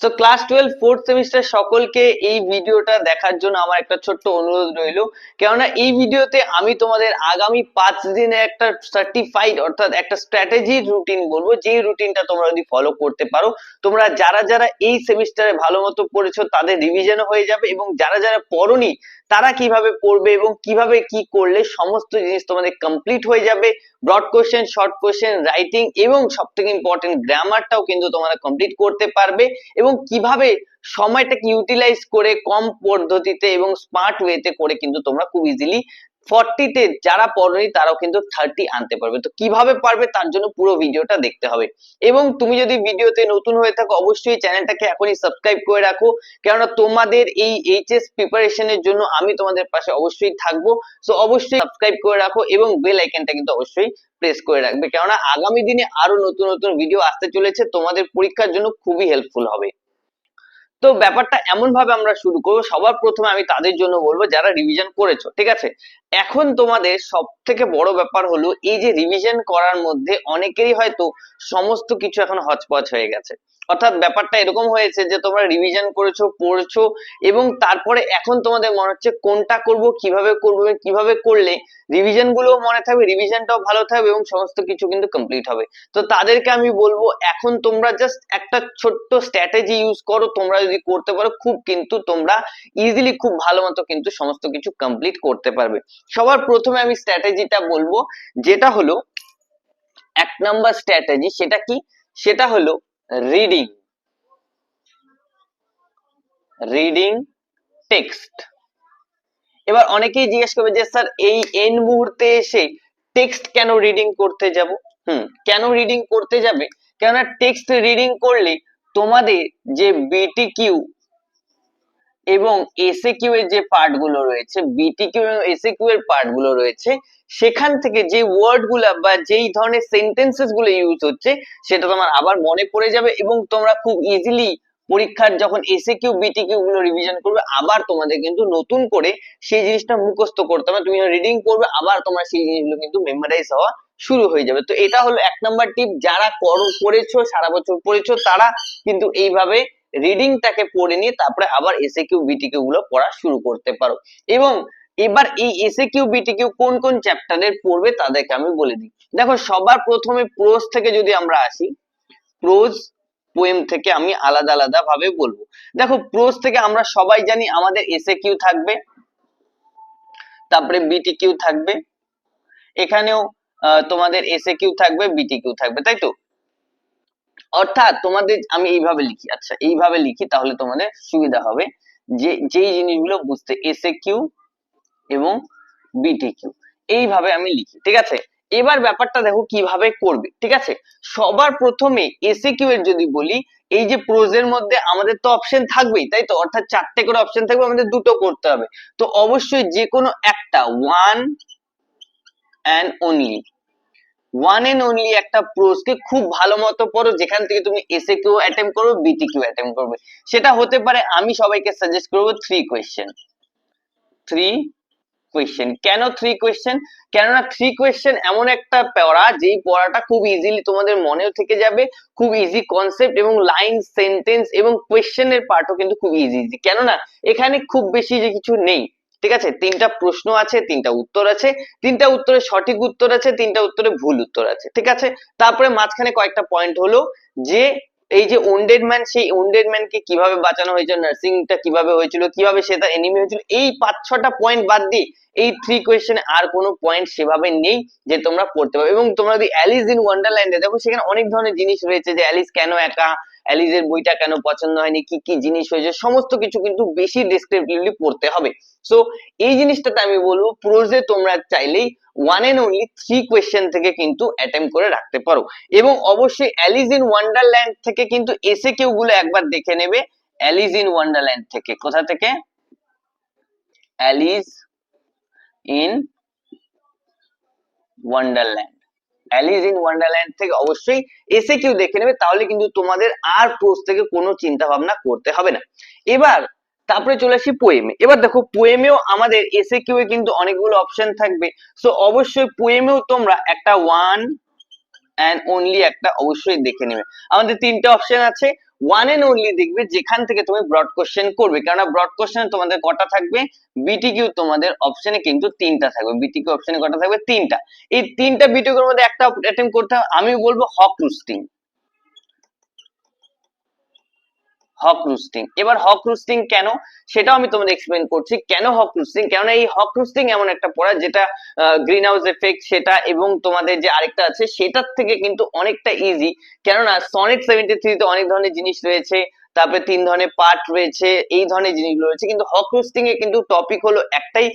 So class twelve fourth semester সকলকে এই ভিডিওটা দেখার জন্য আমার একটা ছোট্ট অনুরোধ রইল। কেননা এই ভিডিওতে আমি তোমাদের আগামী পাঁচ দিনে একটা সার্টিফাইড অর্থাৎ একটা স্ট্র্যাটেজি রুটিন বলব যে রুটিনটা তোমরা যদি ফলো করতে পারো, তোমরা যারা যারা এই সেমিস্টারে ভালো মতো পড়েছো, তাদের রিভিশন হয়ে যাবে এবং যারা যারা পড়োনি তারা কীভাবে পড়বে এবং কীভাবে কি করলে সমস্ত জিনিস তোমাদের কমপ্লিট হয়ে যাবে। Broad question short question writing এবং সব থেকে ইম্পর্টেন্ট গ্রামারটাও কিন্তু তোমরা কমপ্লিট করতে পারবে এবং কীভাবে সময়টাকে ইউটিলাইজ করে কম পদ্ধতিতে এবং স্মার্ট ওয়েতে করে কিন্তু তোমরা খুব ইজিলি ফর্টিতে যারা পড়নি তারাও কিন্তু থার্টি আনতে পারবে। তো কীভাবে পারবে তার জন্য পুরো ভিডিওটা দেখতে হবে। এবং তুমি যদি ভিডিওতে নতুন হয়ে থাকো, অবশ্যই চ্যানেলটাকে এখনই সাবস্ক্রাইব করে রাখো। কেননা তোমাদের এই এইচএস প্রিপারেশনের জন্য আমি তোমাদের পাশে অবশ্যই থাকব। সো অবশ্যই সাবস্ক্রাইব করে রাখো এবং বেল আইকনটা কিন্তু অবশ্যই প্রেস করে রাখবে। কেননা আগামী দিনে আরও নতুন নতুন ভিডিও আসতে চলেছে। তোমাদের পরীক্ষার জন্য খুবই হেল্পফুল হবে। তো ব্যাপারটা এমন ভাবে আমরা শুরু করব। সবার প্রথমে আমি তাদের জন্য বলব, যারা রিভিশন করেছ, ঠিক আছে? এখন তোমাদের সব থেকে বড় ব্যাপার হলো, এই যে রিভিশন করার মধ্যে অনেকেরই হয়তো সমস্ত কিছু এখন হচপচ হয়ে গেছে। অর্থাৎ ব্যাপারটা এরকম হয়েছে যে, তোমরা রিভিশন করেছ, পড়ছো এবং তারপরে এখন তোমাদের মনে হচ্ছে কোনটা করব, কীভাবে করব কীভাবে করলে রিভিশনগুলো মনে থাকবে রিভিশনটাও ভালো থাকবে এবং সমস্ত কিছু কিন্তু কমপ্লিট হবে। তো তাদেরকে আমি বলব, এখন তোমরা জাস্ট একটা ছোট্ট স্ট্র্যাটেজি ইউজ করো, তোমরা যদি করতে পারো, খুব কিন্তু তোমরা ইজিলি খুব ভালো মতো কিন্তু সমস্ত কিছু কমপ্লিট করতে পারবে। সবার প্রথমে আমি স্ট্র্যাটেজিটা বলব, যেটা হলো এক নাম্বার স্ট্র্যাটেজি সেটা কি? সেটা হলো রিডিং রিডিং টেক্সট এবার অনেকেই জিজ্ঞেস করবে যে, স্যার, এই এন মুহূর্তে এসে টেক্সট কেন রিডিং করতে যাব? হুম, কেন রিডিং করতে যাবে? কেননা টেক্সট রিডিং করলে তোমাদের যে বিটি কিউ এবং এসএ এর যে পার্টগুলো রয়েছে বিটি এবং এসএ এর পার্টগুলো রয়েছে, সেখান থেকে যে ওয়ার্ডগুলা বা যেই ধরনের সেন্টেন্সেসগুলো ইউজ হচ্ছে, সেটা তোমার আবার মনে পড়ে যাবে এবং তোমরা খুব ইজিলি পরীক্ষার যখন এসএ কিউ গুলো রিভিশন করবে, আবার তোমাদের কিন্তু নতুন করে সেই জিনিসটা মুখস্থ করতে হবে। তুমি রিডিং করবে, আবার তোমার সেই জিনিসগুলো কিন্তু মেমোরাইজ হওয়া শুরু হয়ে যাবে। তো এটা হলো এক নাম্বার টিপ যারা করো করেছ সারা বছর পড়েছো, তারা কিন্তু এইভাবে রিডিংটাকে পড়ে নিয়ে তারপরে আবার এসএ কিউ বিটি কিউ গুলো পড়া শুরু করতে পারো। এবং এবার এই এসএ কিউ বিটি কিউ কোন কোন চ্যাপ্টারের পড়বে তাদেরকে আমি বলে দিই। দেখো, সবার প্রথমে প্রোজ থেকে যদি আমরা আসি প্রোজ পোয়েম থেকে আমি আলাদা আলাদা ভাবে বলব। দেখো প্রোজ থেকে আমরা সবাই জানি আমাদের এসএ কিউ থাকবে, তারপরে বিটি কিউ থাকবে, এখানেও তোমাদের এসএ কিউ থাকবে বিটি কিউ থাকবে, তাই তো? অর্থাৎ তোমাদের, আমি এইভাবে লিখি আচ্ছা এইভাবে লিখি তাহলে তোমাদের সুবিধা হবে যে, যেই জিনিসগুলো বুঝতে এসএ কিউ এবং বিটি কিউ এইভাবে আমি লিখি, ঠিক আছে? এবার ব্যাপারটা দেখো কীভাবে করবে, ঠিক আছে? সবার প্রথমে এসএ কিউ এর যদি বলি, এই যে প্রোজের মধ্যে আমাদের তো অপশন থাকবেই, তাই তো? অর্থাৎ চারটে করে অপশন থাকবে, আমাদের দুটো করতে হবে। তো অবশ্যই যে কোনো একটা one and only one and only একটা প্রোজকে খুব ভালো মতো পড়ো, যেখান থেকে তুমি এসএ কিউ অ্যাটেম্প করবে বিটি কিউ অ্যাটেম্প করবে। সেটা হতে পারে, আমি সবাইকে সাজেস্ট করব থ্রি কোয়েশ্চেন থ্রি কোয়েশ্চেন কেন থ্রি কোয়েশ্চেন কেননা থ্রি কোয়েশ্চেন এমন একটা পড়া, যেই পড়াটা খুব ইজিলি তোমাদের মনেও থেকে যাবে, খুব ইজি কনসেপ্ট এবং লাইন সেন্টেন্স এবং কোয়েশ্চেনের পার্টও কিন্তু খুব ইজি ইজি কেননা, এখানে খুব বেশি যে কিছু নেই। ঠিক আছে? তিনটা প্রশ্ন আছে, তিনটা উত্তর আছে। তিনটা উত্তরে সঠিক উত্তর আছে, তিনটা উত্তরে ভুল উত্তর আছে, ঠিক আছে? তারপরে মাঝখানে কয়েকটা পয়েন্ট হলো যে, এই যে ওন্ডেড ম্যান সেই ওন্ডেড ম্যানকে কীভাবে বাঁচানো হয়েছিল নার্সিংটা কীভাবে হয়েছিল, কীভাবে সে তার এনিমি হয়েছিল, এই পাঁচ, ছটা পয়েন্ট বাদ দিয়ে এই থ্রি কোয়েশ্চেনে আর কোনো পয়েন্ট সেভাবে নেই যে তোমরা পড়তে পারবে। এবং তোমরা যদি অ্যালিস ইন ওয়ান্ডারল্যান্ডে দেখো, সেখানে অনেক ধরনের জিনিস রয়েছে যে অ্যালিস কেন একা অ্যালিসের বইটা কেন পছন্দ হয়নি? কি কি জিনিস হয়েছে? সমস্ত কিছু কিন্তু বেশি ডেসক্রিপটিভলি পড়তে হবে। সো এই জিনিসটাতে আমি বলব প্রোজে তোমরা চাইলেই one and only three question থেকে কিন্তু অ্যাটেম্প করে রাখতে পারো। এবং অবশ্যই অ্যালিস ইন ওয়ান্ডারল্যান্ড থেকে কিন্তু এসে কেউ গুলো একবার দেখে নেবে। অ্যালিস ইন ওয়ান্ডারল্যান্ড থেকে। কোথা থেকে? Alice in Wonderland Alice in Wonderland থেকে অবশ্যই এসে কিউ দেখে নেবে, তাহলে কিন্তু তোমাদের আর প্রোজ থেকে কোনো চিন্তা ভাবনা করতে হবে না। এবার তারপরে চলে আসি পোয়েমে এবার দেখো পোয়েমেও আমাদের এসে কিউ এ কিন্তু অনেকগুলো অপশন থাকবে। সো অবশ্যই পোয়েমেও তোমরা একটা ওয়ান অ্যান্ড অনলি একটা অবশ্যই দেখে নেবে। আমাদের তিনটে অপশন আছে। ওয়ান এন্ড অনলি দেখবে যেখান থেকে তুমি ব্রড কোশ্চেন করবে। কেননা ব্রড কোশ্চেন তোমাদের কটা থাকবে? বিটিকিউ তোমাদের অপশনে কিন্তু তিনটা থাকবে। বিটিকিউ অপশনে কটা থাকবে? তিনটা। এই তিনটা বিটিকিউর মধ্যে একটা অ্যাটেম্প করতে হবে। আমি বলব হক রুস্টিং হক রুস্টিং। এবার হক রুস্টিং কেন? সেটাও আমি তোমাদের এক্সপ্লেন করছি। কেন হক রুস্টিং? কেননা এই হক রুস্টিং এমন একটা পড়া যেটা গ্রিন হাউস এফেক্ট সেটা এবং তোমাদের যে আরেকটা আছে, সেটার থেকে কিন্তু অনেকটা ইজি কেননা সনেট সেভেন্টি থ্রিতে অনেক ধরনের জিনিস রয়েছে। তারপরে তিন ধরনের পার্ট রয়েছে, এই ধরনের জিনিসগুলো রয়েছে। কিন্তু হক এ কিন্তু টপিক হলো একটাই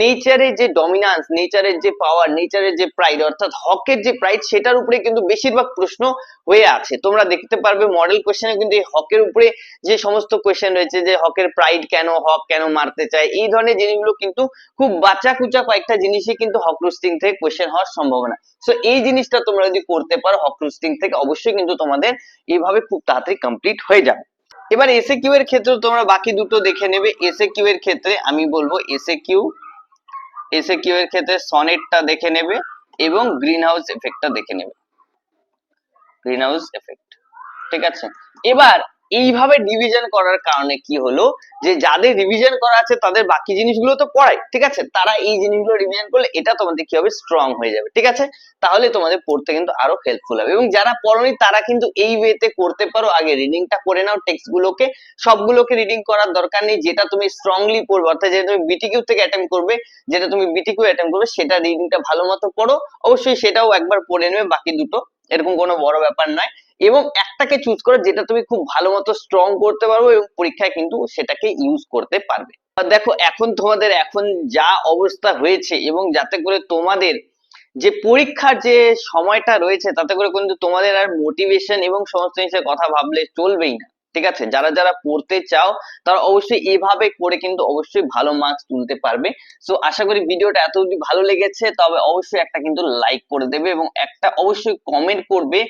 নেচারের যে ডমিনান্স নেচারের যে পাওয়ার নেচারের যে প্রাইড অর্থাৎ হকের যে প্রাইড সেটার উপরে কিন্তু বেশিরভাগ প্রশ্ন হয়ে আছে। তোমরা দেখতে পারবে মডেল কোশ্চেনে কিন্তু এই হকের উপরে যে সমস্ত কোশ্চেন রয়েছে, যে হকের প্রাইড কেন হক কেন মারতে চায়, এই ধরনের জিনিসগুলো কিন্তু খুব বাচ্চা কুচা কয়েকটা জিনিসই কিন্তু হক রুস্টিং থেকে কোশ্চেন হওয়ার সম্ভাবনা। সো এই জিনিসটা তোমরা যদি করতে পারো হক রুস্টিং থেকে অবশ্যই কিন্তু তোমাদের এইভাবে খুব তাড়াতাড়ি কমপ্লিট হয়ে যাবে। এবার এসে কিউ এর ক্ষেত্রে তোমরা বাকি দুটো দেখে নেবে। এসে কিউ এর ক্ষেত্রে আমি বলব এসে কিউ এসে কিউ এর ক্ষেত্রে সনেটটা দেখে নেবে এবং গ্রিন হাউস এফেক্টটা দেখে নেবে। গ্রিন হাউস এফেক্ট, ঠিক আছে? এবার এইভাবে ডিভিশন করার কারণে কি হলো? যে যাদের রিভিশন করা আছে, তাদের বাকি জিনিসগুলো তো পড়াই ঠিক আছে? তারা এই জিনিসগুলো রিভিশন করলে এটা তোমাদের কি হবে? স্ট্রং হয়ে যাবে, ঠিক আছে? তাহলে তোমাদের পড়তে কিন্তু আরও হেল্পফুল হবে। এবং যারা পড়নি, তারা কিন্তু এই ওয়েতে করতে পারো। আগে রিডিংটা করে নাও টেক্সট গুলোকে সবগুলোকে রিডিং করার দরকার নেই। যেটা তুমি স্ট্রংলি পড়বে, অর্থাৎ যেটা তুমি বিটিকিউ থেকে অ্যাটেম্প করবে, যেটা তুমি বিটিকিউ অ্যাটেম্প করবে, সেটা রিডিংটা ভালো মতো পড়ো। অবশ্যই সেটাও একবার পড়ে নেবে, বাকি দুটো। এরকম কোনো বড় ব্যাপার নয়। এবং একটাকে চুজ করো যেটা তুমি খুব ভালো মতো স্ট্রং করতে পারবে এবং পরীক্ষায় কিন্তু সেটাকে ইউজ করতে পারবে। দেখো, এখন তোমাদের এখন যা অবস্থা হয়েছে এবং যাতে করে তোমাদের যে পরীক্ষার যে সময়টা রয়েছে, তাতে করে কিন্তু তোমাদের আর মোটিভেশন এবং সমস্ত জিনিসের কথা ভাবলে চলবেই না, ঠিক আছে? যারা যারা পড়তে চাও, তারা অবশ্যই এভাবে করে কিন্তু অবশ্যই ভালো মার্কস তুলতে পারবে। সো আশা করি ভিডিওটা এত যদি ভালো লেগেছে, তবে অবশ্যই একটা কিন্তু লাইক করে দেবে এবং একটা অবশ্যই কমেন্ট করবে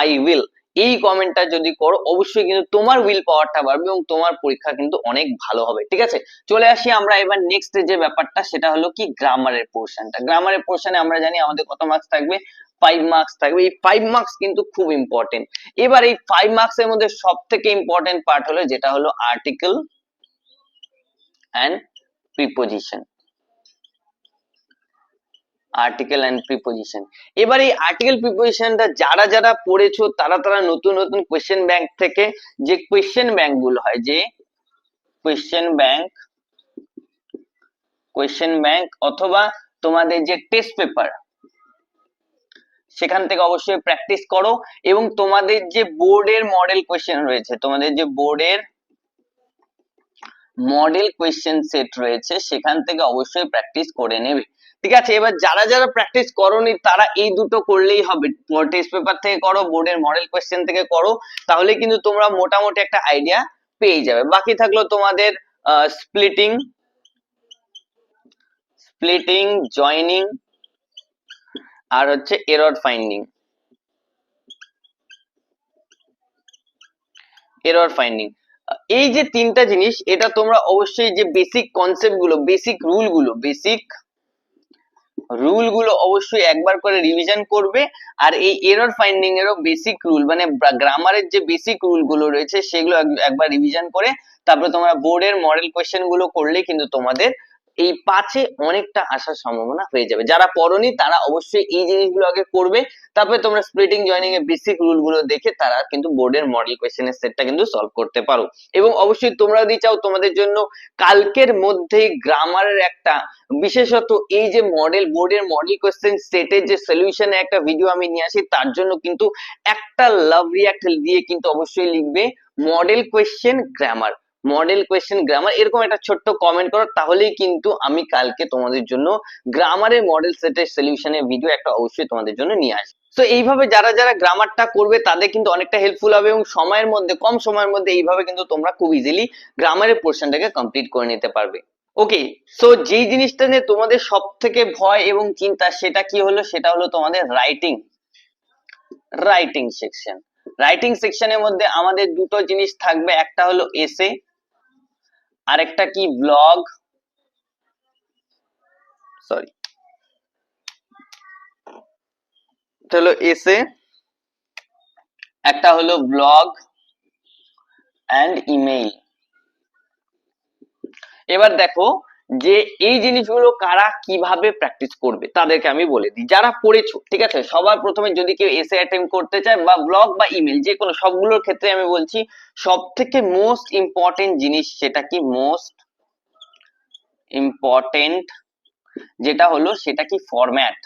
আই উইল এই কমেন্টটা যদি করো, অবশ্যই কিন্তু তোমার উইল পাওয়ারটা বাড়বে এবং তোমার পরীক্ষা কিন্তু অনেক ভালো হবে, ঠিক আছে? চলে আসি আমরা এবার নেক্সট যে ব্যাপারটা, সেটা হলো কি গ্রামারের পোর্শনটা গ্রামারের পোর্শনে আমরা জানি আমাদের কত মার্কস থাকবে? ফাইভ মার্কস থাকবে। এই ফাইভ মার্কস কিন্তু খুব ইম্পর্টেন্ট এবার এই ফাইভ মার্কস এর মধ্যে সব থেকে ইম্পর্টেন্ট পার্ট হলো, যেটা হলো article and preposition article and preposition এবার এই আর্টিকেল প্রিপোজিশনটা যারা যারা পড়েছো, তারা তারা নতুন নতুন কোয়েশ্চেন ব্যাংক থেকে যে কোয়েশ্চেন ব্যাংকগুলো হয়, যে কোয়েশ্চেন ব্যাংক কোয়েশ্চেন ব্যাংক অথবা তোমাদের যে টেস্ট পেপার সেখান থেকে অবশ্যই প্র্যাকটিস করো এবং তোমাদের যে বোর্ডের মডেল কোয়েশ্চেন রয়েছে, তোমাদের যে বোর্ডের মডেল কোয়েশ্চেন সেট রয়েছে, সেখান থেকে অবশ্যই প্র্যাকটিস করে নেবে। ঠিক আছে, এবার যারা যারা প্র্যাকটিস করোনি, তারা এই দুটো করলেই হবে। টেস্ট পেপার থেকে করো বোর্ডের মডেল কোয়েশ্চেন থেকে করো, তাহলে কিন্তু তোমরা মোটামুটি একটা আইডিয়া পেয়ে যাবে। বাকি থাকল তোমাদের স্প্লিটিং স্প্লিটিং জয়নিং আর হচ্ছে এরর ফাইন্ডিং এরর ফাইন্ডিং এই যে তিনটা জিনিস, এটা তোমরা অবশ্যই যে বেসিক কনসেপ্টগুলো বেসিক রুলগুলো বেসিক রুলগুলো অবশ্যই একবার করে রিভিশন করবে। আর এই এরর ফাইন্ডিং এরও বেসিক রুল মানে গ্রামারের যে বেসিক রুলগুলো রয়েছে, সেগুলো একবার রিভিশন করে, তারপরে তোমরা বোর্ডের মডেল কোয়েশ্চেনগুলো করলে কিন্তু তোমাদের এই পাঁচে অনেকটা আসার সম্ভাবনা হয়ে যাবে। যারা পড়নি, তারা অবশ্যই এই জিনিসগুলো আগে করবে। তারপরে তোমরা স্প্লিটিং জয়নিং এর বেসিক রুলগুলো দেখে তারা কিন্তু বোর্ডের মডেল কোয়েশ্চেনের সেটটা কিন্তু সলভ করতে পারো। এবং অবশ্যই তোমরা যদি চাও, তোমাদের জন্য কালকের মধ্যে গ্রামারের একটা, বিশেষত এই যে মডেল বোর্ডের মডেল কোয়েশ্চেন সেটের যে সলিউশনে একটা ভিডিও আমি নিয়ে আসি, তার জন্য কিন্তু একটা লাভ রিয়াক্ট দিয়ে কিন্তু অবশ্যই লিখবে model question grammar model question grammar এরকম একটা ছোট্ট কমেন্ট করো, তাহলেই কিন্তু আমি কালকে তোমাদের জন্য গ্রামারের মডেল সেটের সলিউশনের ভিডিও একটা অবশ্যই তোমাদের জন্য নিয়ে আসব। তো এইভাবে যারা যারা গ্রামারটা করবে, তাদের কিন্তু অনেকটা হেল্পফুল হবে এবং সময়ের মধ্যে, কম সময়ের মধ্যে এইভাবে কিন্তু তোমরা খুব ইজিলি গ্রামারের পোর্শনটাকে কমপ্লিট করে নিতে পারবে। ওকে সো যেই জিনিসটা নিয়ে তোমাদের সব থেকে ভয় এবং চিন্তা, সেটা কি হলো? সেটা হলো তোমাদের রাইটিং রাইটিং সেকশন রাইটিং সেকশনের মধ্যে আমাদের দুটো জিনিস থাকবে, একটা হলো এসে আরেকটা কি? ব্লগ সরি হলো এসে একটা হলো ব্লগ অ্যান্ড ইমেইল এবার দেখো যে এই জিনিসগুলো কারা কীভাবে প্র্যাকটিস করবে, তাদেরকে আমি বলে দিই। যারা পড়েছো, ঠিক আছে? সবার প্রথমে যদি কেউ এসে অ্যাটেম্প করতে চায় বা ব্লগ বা ইমেল যে কোনো সবগুলোর ক্ষেত্রে আমি বলছি সব থেকে মোস্ট ইম্পর্টেন্ট জিনিস সেটা কি? মোস্ট ইম্পর্টেন্ট যেটা হলো সেটা কি? ফরম্যাট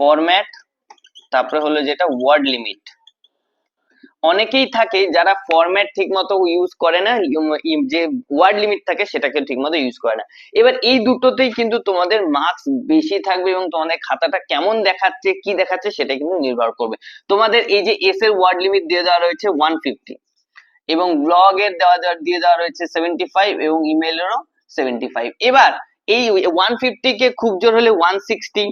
ফরম্যাট তারপরে হলো যেটা ওয়ার্ড লিমিট অনেকেই থাকে যারা ফরম্যাট ঠিক মতো ইউজ করে না যে ওয়ার্ড লিমিট থাকে সেটাকে ঠিক মতো ইউজ করে না। এবার এই দুটোতেই কিন্তু তোমাদের মার্কস বেশি থাকবে এবং তোমাদের খাতাটা কেমন দেখাচ্ছে, কি দেখাচ্ছে সেটা কিন্তু নির্ভর করবে। তোমাদের এই যে এস এর ওয়ার্ড লিমিট দিয়ে দেওয়া রয়েছে ওয়ান ফিফটি এবং ব্লগ এর দেওয়া দেওয়া দিয়ে দেওয়া রয়েছে সেভেন্টি ফাইভ এবং ইমেলেরও সেভেন্টি ফাইভ এবার এই ওয়ান ফিফটি কে খুব জোর হলে ওয়ান সিক্সটি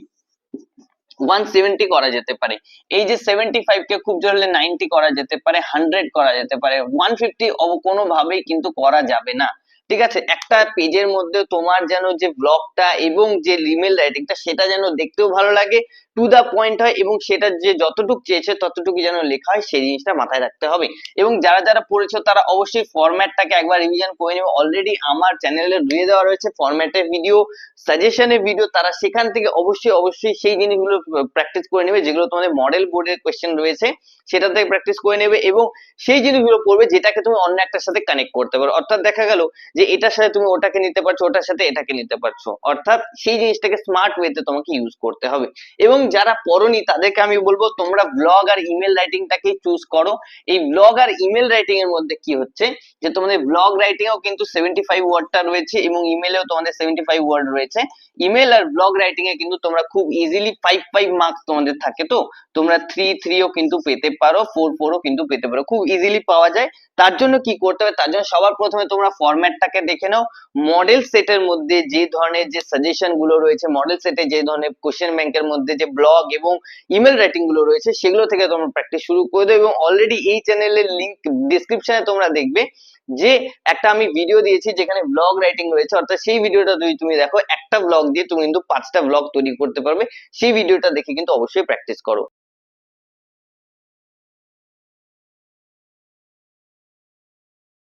ওয়ান সেভেন্টি করা যেতে পারে। এই যে সেভেন্টি ফাইভ কে খুব জোর হলে নাইনটি করা যেতে পারে হান্ড্রেড করা যেতে পারে ওয়ান ফিফটি কোনোভাবেই কিন্তু করা যাবে না। ঠিক আছে? একটা পেজের মধ্যে তোমার যেন যে ব্লগটা এবং যে ইমেল রাইটিংটা সেটা যেন দেখতেও ভালো লাগে টু দা পয়েন্ট হয় এবং সেটা যে যতটুকু চেয়েছে ততটুকু যেন লেখা হয়, সেই জিনিসটা মাথায় রাখতে হবে। এবং যারা যারা পড়েছো, তারা অবশ্যই ফরম্যাটটাকে একবার রিভিশন করে নেবে। অলরেডি আমার চ্যানেলে দিয়ে দেওয়া রয়েছে ফরম্যাটের ভিডিও সাজেশনের ভিডিও তারা সেখান থেকে অবশ্যই অবশ্যই সেই জিনিসগুলো প্র্যাকটিস করে নেবে, যেগুলো তোমাদের মডেল বোর্ডের কোয়েশ্চেন রয়েছে, সেটা থেকে প্র্যাকটিস করে নেবে এবং সেই জিনিসগুলো পড়বে যেটাকে তুমি অন্য একটার সাথে কানেক্ট করতে পারো। অর্থাৎ দেখা গেল যে এটার সাথে তুমি ওটাকে নিতে পারছ, ওটার সাথে এটাকে নিতে পারছ। অর্থাৎ সেই জিনিসটাকে স্মার্ট ওয়েতে তোমাকে ইউজ করতে হবে। এবং যারা পড়োনি, তাদেরকে আমি বলব তোমরা ব্লগ আর ইমেল রাইটিংটাকে চুজ করো। এই ব্লগ আর ইমেল রাইটিং এর মধ্যে কি হচ্ছে? যে তোমাদের ব্লগ রাইটিং এও কিন্তু সেভেন্টি ফাইভ ওয়ার্ডটা রয়েছে এবং ইমেলেও তোমাদের সেভেন্টি ফাইভ ওয়ার্ড রয়েছে। ইমেল আর ব্লগ রাইটিং এ কিন্তু তোমরা খুব ইজিলি ফাইভ ফাইভ মার্কস তোমাদের থাকে তো? তোমরা থ্রি থ্রিও কিন্তু পেতে পারো ফোর ফোরও কিন্তু পেতে পারো। খুব ইজিলি পাওয়া যায়। তার জন্য কি করতে হবে? তার জন্য সবার প্রথমে তোমরা ফরম্যাটটাকে দেখে নাও। মডেল সেটের মধ্যে যে ধরনের যে সাজেশনগুলো রয়েছে মডেল সেটে যে ধরনের কোশ্চেন ব্যাংকের মধ্যে যে ব্লগ এবং ইমেল রাইটিংগুলো রয়েছে, সেগুলো থেকে তোমরা প্র্যাকটিস শুরু করে দেবে এবং অলরেডি এই চ্যানেলের লিংক ডিসক্রিপশনে তোমরা দেখবে যে একটা আমি ভিডিও দিয়েছি যেখানে ব্লগ রাইটিং রয়েছে, অর্থাৎ সেই ভিডিওটা যদি তুমি দেখো, একটা ব্লগ দিয়ে তুমি কিন্তু পাঁচটা ব্লগ তৈরি করতে পারবে, সেই ভিডিওটা দেখে কিন্তু অবশ্যই প্র্যাকটিস করো।